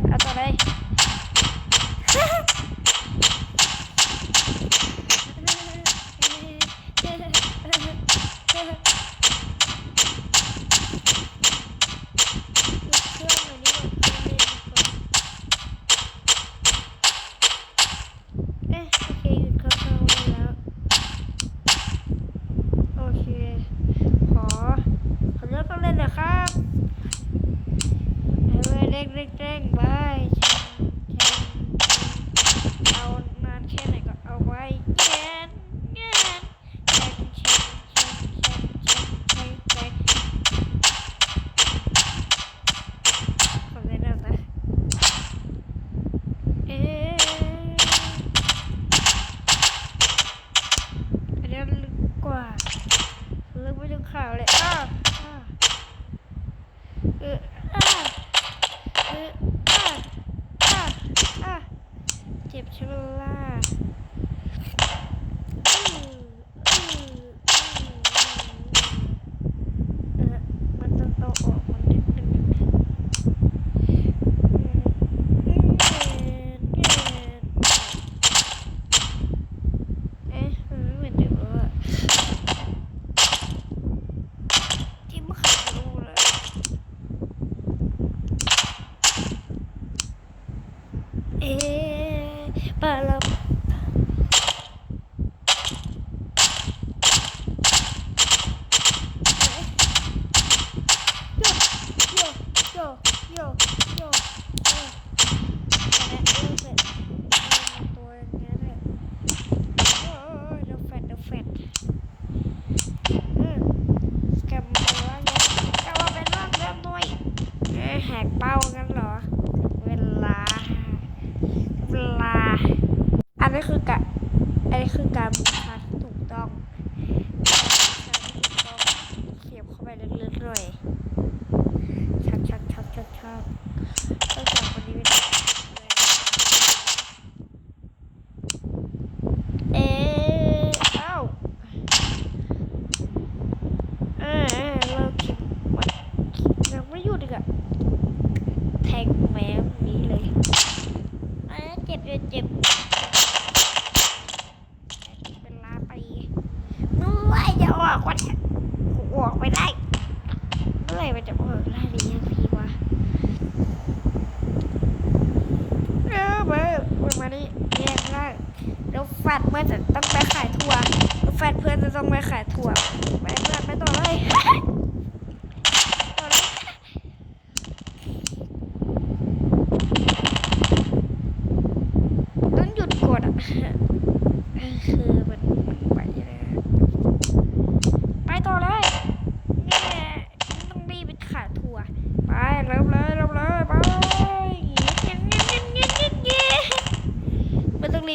ver, atrás.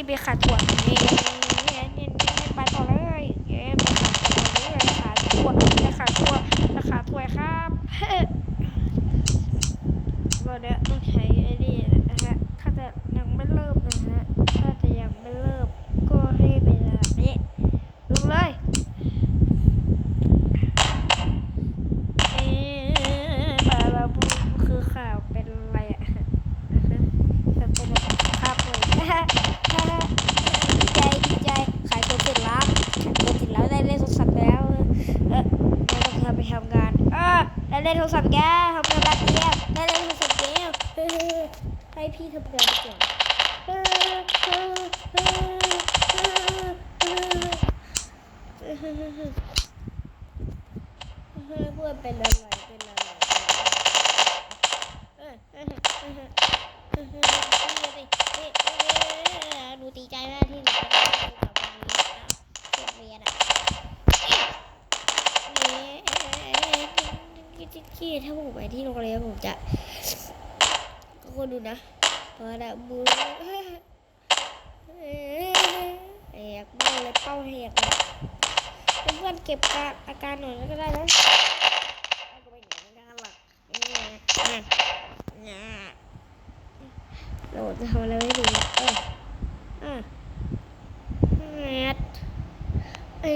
ไปขัดขวางนี่ ทำงาก่อเพื่อเป็นอะไรเป็นอะไรดูตีใจแม่ที่หนูได้กับวันนี้นะเก็บเรียนอะคิดคิดถ้าผมไปที่โรงเรียนผมจะก็ดูนะ Para bulu. Hẹt bulu là bao hẹt này. เพื่อนเก็บการอาการหน่อยก็ได้นะก็าโหลดจะทำอะไรไม่ดีเอออะแอดเอ๊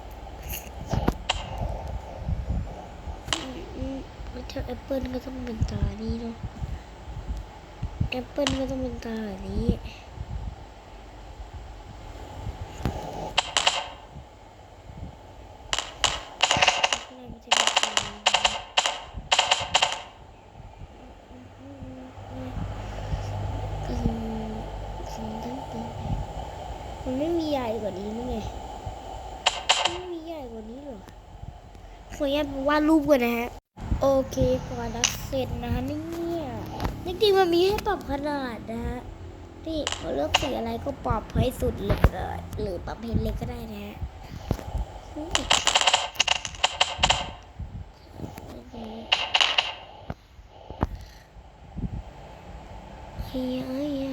ถ้าแอปเปิลก็ต้องเป็นตานี้เนาะแอปเปิลก็ต้องเป็นตาแบบนี้มันไม่มีใหญ่กว่านี้นี่ไงไม่มีใหญ่กว่านี้หรอขออนุญาตวาดรูปก่อนนะฮะ โอเคกว่านัดเสร็จนะเนี่ยจริงๆมันมีให้ปรับขนาดนะฮะนี่เขาเลือกสีอะไรก็ปรับให้สุดเลย หรือปรับเพนเล็กก็ได้นะฮะเฮียเฮีย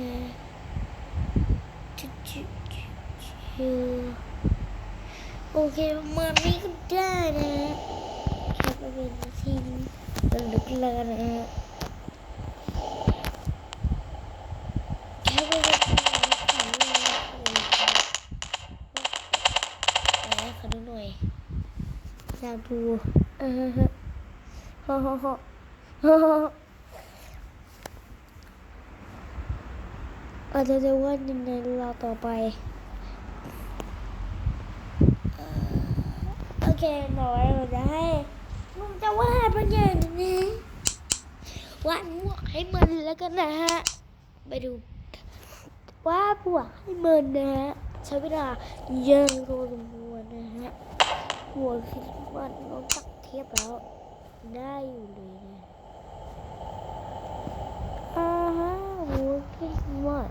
โอเคมาไม่ก็ได้นะ เป็นที่ลึกเลยนะไม่เป็นขอดูหน่อยอยากดูเออโฮโฮโฮโฮอาจจจะว่ายังไงเราต่อไปโอเคหน่อยเราจะให้ ลุงจะว่าดบางอย่างนะวาดบวกให้มันแล้วกันนะฮะ ไปดูวาดบวกให้มันนะฮะใช้เวลาเยอะพอสมควรนะฮะหัวคิดว่าน้องตักเทียบแล้ว ได้อยู่เลยนะอาฮะหัวคิดว่น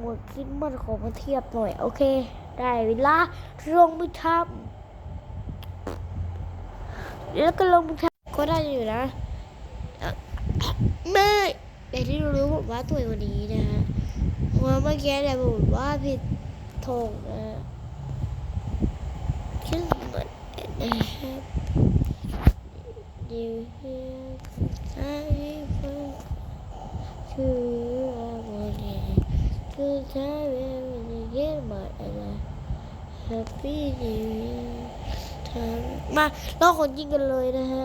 หัวคิดว่นขอมาเทียบหน่อย โอเค ได้เวลาลงไปทำ แล้วก็ลงทำก็ได้อยู่นะไม่แต่ที่รู้ผมว่าตัววันนี้นะฮะวัาเมื่อกี้เนี่ยผมว่าผิดทงนะชื่อเหมือนนะครับดีชื่อว่าเนี่ยชื่อใช้เป็นเยอะมากนะ Happy New Year มาล่อคนยิงกันเลยนะฮะ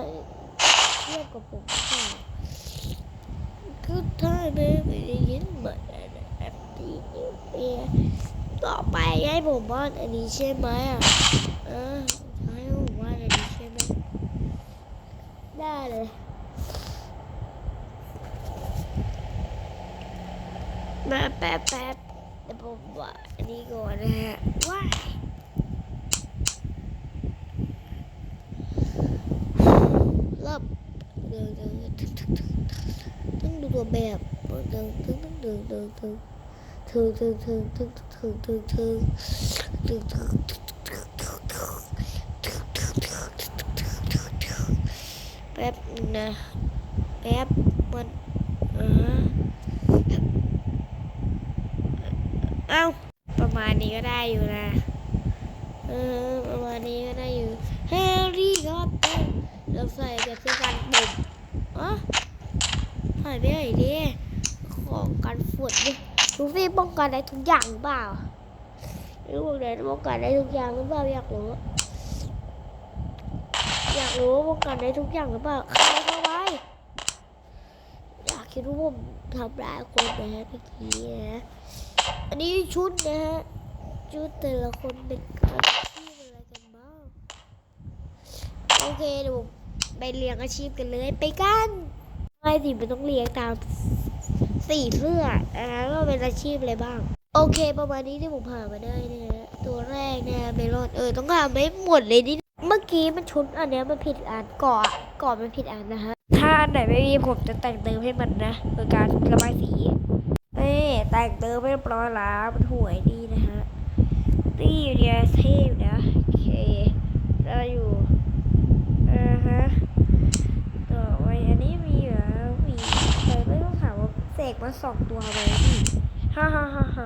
เทียบกับผมค่ะคือถ้าไม่ได้ยินเหมือนแอปตี้นิวเปียต่อไปให้ผมวาดอันนี้ใช่ไหมอะเออให้ผมวาดอันนี้ใช่ไหมได้เลยมาแป๊บแป๊บเดี๋ยวผมวาดอันนี้ก่อนนะฮะว้าย ตึ้งดูตัวแบบตึ้งตึ้งตึ้งตึ้งตึ้งตึ้งตึ้งตึ้งตึ้งตึ้งตึ้งตึ้งตึ้งตึ้งตึ๊บนะแป๊บมันอ่าเอ้าประมาณนี้ก็ได้อยู่นะเออประมาณนี้ก็ได้อยู่แฮร์รี่ก็เป็นเราใส่จะซื้อกัน กันฝุ่นดิลูฟี่ป้องกันได้ทุกอย่างหรือเปล่าลูกเนี่ยป้องกันได้ทุกอย่างหรือเปล่าอยากรู้อยากรู้ว่าป้องกันได้ทุกอย่างหรือเปล่าใครเข้าไว้อยากคิดว่าผมทำร้ายคนนะฮะเมื่อกี้นะฮะอันนี้ชุดนะฮะชุดแต่ละคนเป็นอาชีพอะไรกันบ้างโอเคเดี๋ยวผมไปเรียงอาชีพกันเลยไปกันไม่สิมันต้องเรียงตาม สี่เสื้อนะว่าเป็นอาชีพอะไรบ้าง โอเคประมาณนี้ที่ผมผ่านมาได้นะฮะตัวแรกนะฮะเมลอนเออต้องหาไม่หมดเลยนี่เมื่อกี้มันชุดอันนี้มันผิดอันก่อก่อมันผิดอันนะฮะ ถ้าอันไหนไม่มีผมจะแต่งเติมให้มันนะโดยการระบายสีเอ้แต่งเติมไม่เรียบร้อยแล้วมันห่วยดีนะฮะนี่อยู่เนี่ยเทพนะโอเคได้อยู่ เสกมาสองตัวไปแล้วพี่ฮ่าฮ่าฮ่าฮ่า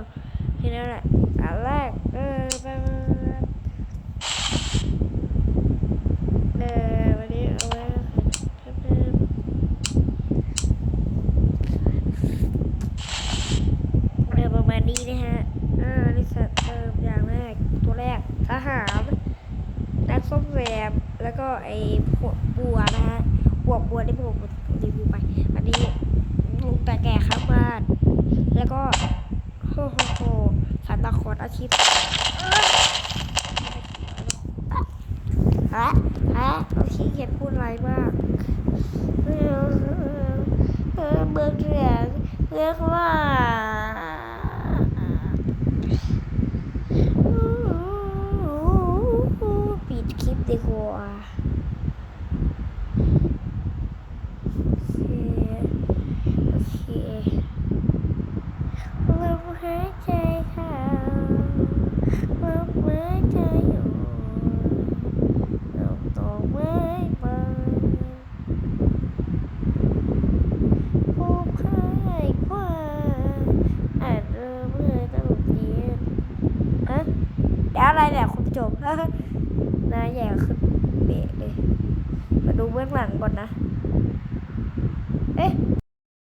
เห็นแล้วแหละอันแรกเออไปเออวันนี้เอาไว้เออประมาณนี้นะฮะเออนี่สัตว์อย่างแรกตัวแรกทหารนักซ่มแซมแล้วก็ไอ้พวกบัวนะฮะบวกบัวที่ผมรีวิวไป อันนี้ มีตะแก่ข้างบ้าน แล้วก็โฮโฮโฮสันตาคอร์อาชีพย์ฮะฮะเอาขี้เขียนพูดไรมากเออเออเมืองเรียกว่า